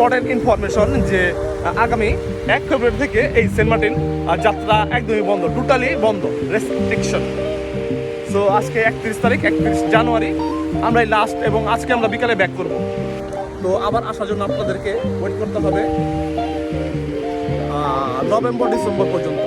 Important information যে আগামী এক ফেব্রুয়ারি থেকে এই সেন্ট মার্টিন যাত্রা একদমই বন্ধ টোটালি বন্ধ রেস্ট্রিকশন সো আজকে একত্রিশ তারিখ, একত্রিশ জানুয়ারি আমরা এই লাস্ট এবং আজকে আমরা বিকালে ব্যাক করব। তো আবার আসার জন্য আপনাদেরকে ওয়েট করতে হবে নভেম্বর, ডিসেম্বর পর্যন্ত।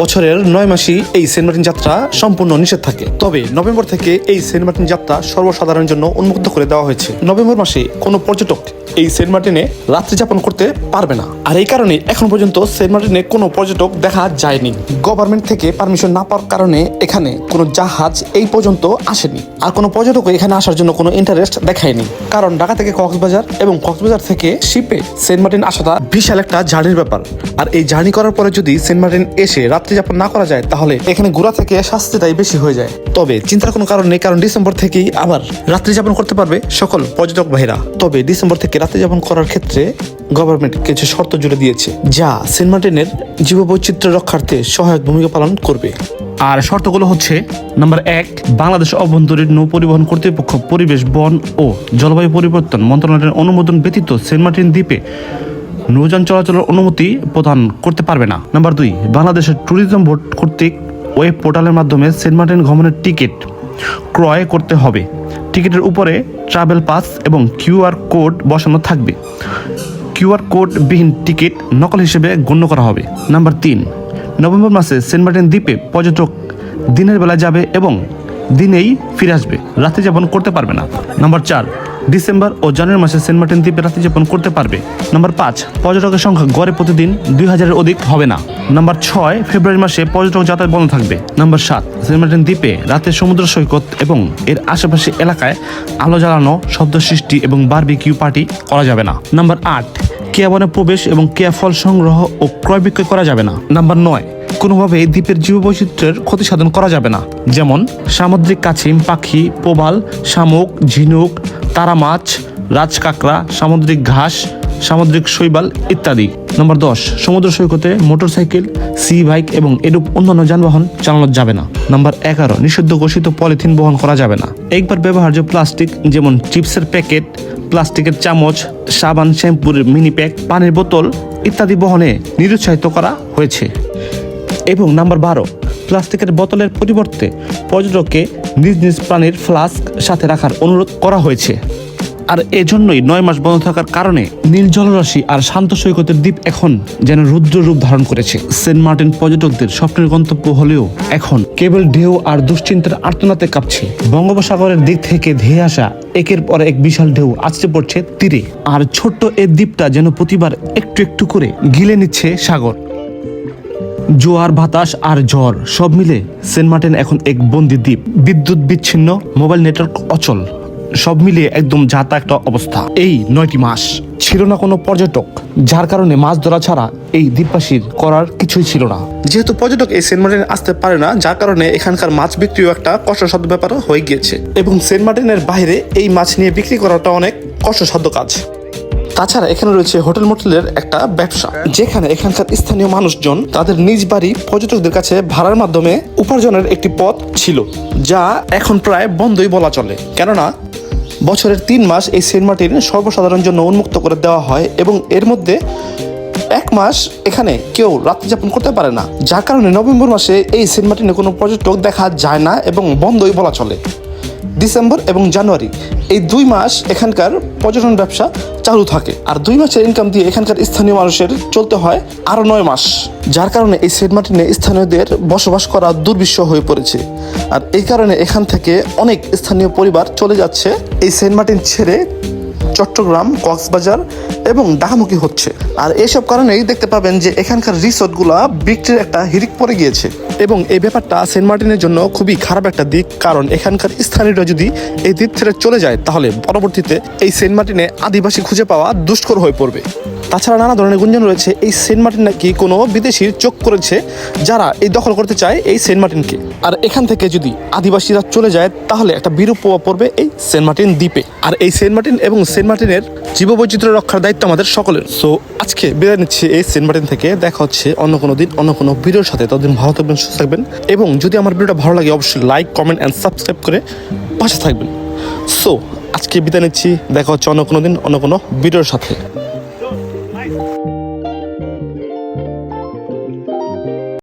বছরের নয় মাসই এই সেন্ট মার্টিন যাত্রা সম্পূর্ণ নিষেধ থাকে। তবে নভেম্বর থেকে এই সেন্ট মার্টিন যাত্রা সর্বসাধারণের জন্য উন্মুক্ত করে দেওয়া হয়েছে। নভেম্বর মাসে কোনো পর্যটক এই সেন্ট মার্টিনে রাত্রি যাপন করতে পারবে না। আর এই কারণে এখন পর্যন্ত সেন্ট মার্টিনে কোনো পর্যটক দেখা যায়নি। গভর্নমেন্ট থেকে পারমিশন না পাওয়ার কারণে এখানে কোনো জাহাজ এই পর্যন্ত আসেনি। আর কোনো পর্যটক এখানে আসার জন্য কোনো ইন্টারেস্ট দেখায়নি। কারণ ঢাকা থেকে কক্সবাজার এবং কক্সবাজার থেকে শিপে সেন্ট মার্টিন আসাটা বিশাল একটা জার্নির ব্যাপার। আর এই জার্নি করার পরে যদি সেন্ট মার্টিন এসে রাত্রি যাপন না করা যায়, তাহলে এখানে ঘোরা থেকে শাস্তিটাই বেশি হয়ে যায়। তবে চিন্তার কোনো কারণ নেই, কারণ ডিসেম্বর থেকেই আবার রাত্রি যাপন করতে পারবে সকল পর্যটক ভাইরা। তবে ডিসেম্বর থেকে রাত্রি যাপন করার ক্ষেত্রে গভর্নমেন্ট কিছু শর্ত জুড়ে দিয়েছে, যা সেন্ট মার্টিনের জীববৈচিত্র্য রক্ষার্থে সহায়ক ভূমিকা পালন করবে। আর শর্তগুলো হচ্ছে নাম্বার এক, বাংলাদেশ অভ্যন্তরীণ নৌ পরিবহন কর্তৃপক্ষ পরিবেশ, বন ও জলবায়ু পরিবর্তন মন্ত্রণালয়ের অনুমোদন ব্যতীত সেন্ট মার্টিন দ্বীপে নৌযান চলাচলের অনুমতি প্রদান করতে পারবে না। নাম্বার দুই, বাংলাদেশের ট্যুরিজম বোর্ড কর্তৃক ওয়েব পোর্টালের মাধ্যমে সেন্ট মার্টিন ভ্রমণের টিকিট ক্রয় করতে হবে। টিকিটের উপরে ট্রাভেল পাস এবং কিউআর কোড বসানো থাকবে। কিউআর কোড বিহীন টিকিট নকল হিসেবে গণ্য করা হবে। নাম্বার তিন, নভেম্বর মাসে সেন্ট মার্টিন দ্বীপে পর্যটক দিনের বেলা যাবে এবং দিনেই ফিরে আসবে। রাতে যাপন করতে পারবে না। নাম্বার চার, ডিসেম্বর ও জানুয়ারি মাসে সেন্ট মার্টিন দ্বীপে রাতে যাপন করতে পারবে। নাম্বার পাঁচ, পর্যটকের সংখ্যা গড়ে প্রতিদিন দুই হাজারের অধিক হবে না। নাম্বার ছয়, ফেব্রুয়ারি মাসে পর্যটক যাতায়াত বন্ধ থাকবে। নাম্বার সাত, সেন্ট মার্টিন দ্বীপে রাতে সমুদ্র সৈকত এবং এর আশেপাশে এলাকায় আলো জ্বালানো, শব্দ সৃষ্টি এবং বারবিকিউ পার্টি করা যাবে না। নাম্বার আট, কেয়া বনে প্রবেশ এবং কেয়া ফল সংগ্রহ ও ক্রয় বিক্রয় করা যাবে না। নাম্বার নয় কোনোভাবে দ্বীপের জীববৈচিত্র্যের ক্ষতি সাধন করা যাবে না। যেমন, সামুদ্রিক কাছিম, পাখি প্রবাল শামুক, ঝিনুক তারা মাছ রাজকাকড়া, সামুদ্রিক ঘাস, সামুদ্রিক শৈবাল ইত্যাদি। নম্বর দশ, সমুদ্র সৈকতে মোটরসাইকেল, সি বাইক এবং এরূপ অন্যান্য যানবাহন চালানো যাবে না। নাম্বার এগারো, নিষিদ্ধ ঘোষিত পলিথিন বহন করা যাবে না। একবার ব্যবহার্য প্লাস্টিক, যেমন চিপসের প্যাকেট, প্লাস্টিকের চামচ, সাবান, শ্যাম্পুর মিনি প্যাক পানির বোতল ইত্যাদি বহনে নিরুৎসাহিত করা হয়েছে। এবং নাম্বার বারো, প্লাস্টিকের বোতলের পরিবর্তে পর্যটককে নিজ নিজ প্রাণীর ফ্লাস্ক সাথে রাখার অনুরোধ করা হয়েছে। আর এজন্যই নয় মাস বন্ধ থাকার কারণে নীল জলরাশি আর শান্ত সৈকতের দ্বীপ এখন যেন রুদ্র রূপ ধারণ করেছে। সেন্ট মার্টিন পর্যটকদের স্বপ্নের গন্তব্য হলেও এখন কেবল ঢেউ আর দুশ্চিন্তার আর্তনাতে কাঁপছে। বঙ্গোপসাগরের দিক থেকে ধেয়ে আসা একের পর এক বিশাল ঢেউ আছড়ে পড়ছে তীরে। আর ছোট্ট এই দ্বীপটা যেন প্রতিবার একটু একটু করে গিলে নিচ্ছে সাগর। জোয়ার, বাতাস আর ঝড় সব মিলে সেন্ট মার্টিন এখন এক বন্দি দ্বীপ। বিদ্যুৎ বিচ্ছিন্ন, মোবাইল নেটওয়ার্ক অচল, সব মিলিয়ে একদম যাতা একটা অবস্থা। এই নয়টি মাস ছিল না কোনো পর্যটক, যার কারণে মাছ ধরা ছাড়া এই দ্বীপবাসীর করার কিছুই ছিল না। যেহেতু পর্যটক এই সেন্ট মার্টিনে আসতে পারে না, যার কারণে এখানকার মাছ বিক্রিও একটা কষ্টসাধ্য ব্যাপার হয়ে গিয়েছে। এবং সেন্ট মার্টিনের বাইরে এই মাছ নিয়ে বিক্রি করাটা অনেক কষ্টসাধ্য কাজ। তাছাড়া এখানে রয়েছে হোটেল মোটেলের একটা ব্যবসা, যেখানে এখানকার স্থানীয় মানুষজন তাদের নিজ বাড়ি পর্যটকদের কাছে ভাড়ার মাধ্যমে উপার্জনের একটি পথ ছিল, যা এখন প্রায় বন্ধই বলা চলে। কেননা, বছরের তিন মাস এই সেন্ট মার্টিন সর্বসাধারণের জন্য উন্মুক্ত করে দেওয়া হয় এবং এর মধ্যে এক মাস এখানে কেউ রাত্রি যাপন করতে পারে না। যার কারণে নভেম্বর মাসে এই সেন্ট মার্টিনে কোনো পর্যটক দেখা যায় না এবং বন্ধই বলা চলে। ডিসেম্বর এবং জানুয়ারি, এই দুই মাস এখানকার পর্যটন ব্যবসা চালু থাকে। আর দুই মাসের ইনকাম দিয়ে এখানকার স্থানীয় মানুষের চলতে হয় আরও নয় মাস। যার কারণে এই সেন্ট মার্টিনে স্থানীয়দের বসবাস করা দুর্বিশ্ব হয়ে পড়েছে। আর এই কারণে এখান থেকে অনেক স্থানীয় পরিবার চলে যাচ্ছে এই সেন্ট মার্টিন ছেড়ে চট্টগ্রাম, কক্সবাজার এবং ঢাকামুখী হচ্ছে। আর এসব কারণেই দেখতে পাবেন যে এখানকার রিসোর্টগুলা বিক্রির একটা হিরিক পড়ে গিয়েছে। এবং এই ব্যাপারটা সেন্ট মার্টিনের জন্য খুবই খারাপ একটা দিক, কারণ এখানকার স্থানীয়রা যদি এই দ্বীপ ছেড়ে চলে যায়, তাহলে পরবর্তীতে এই সেন্ট মার্টিনে আদিবাসী খুঁজে পাওয়া দুষ্কর হয়ে পড়বে। তাছাড়া নানা ধরনের গুঞ্জন রয়েছে, এই সেন্ট মার্টিন নাকি কোনো বিদেশির চোখ করেছে যারা এই দখল করতে চায় এই সেন্ট মার্টিনকে? আর এখান থেকে যদি আদিবাসীরা চলে যায়, তাহলে একটা বিরূপ প্রভাব পড়বে এই সেন্ট মার্টিন দ্বীপে। আর এই সেন্ট মার্টিন এবং সেন্ট মার্টিনের জীববৈচিত্র্য রক্ষার দায়িত্ব আমাদের সকলের। সো আজকে বিদায় নিচ্ছি এই সেন্ট মার্টিন থেকে। দেখা হচ্ছে অন্য কোনো দিন, অন্য কোনো ভিডিওর সাথে। ততদিন ভালো থাকবেন, সুস্থ থাকবেন। এবং যদি আমার ভিডিওটা ভালো লাগে, অবশ্যই লাইক কমেন্ট অ্যান্ড সাবস্ক্রাইব করে পাশে থাকবেন। সো আজকে বিদায় নিচ্ছি। দেখা হচ্ছে অন্য কোনো দিন, অন্য কোনো ভিডিওর সাথে।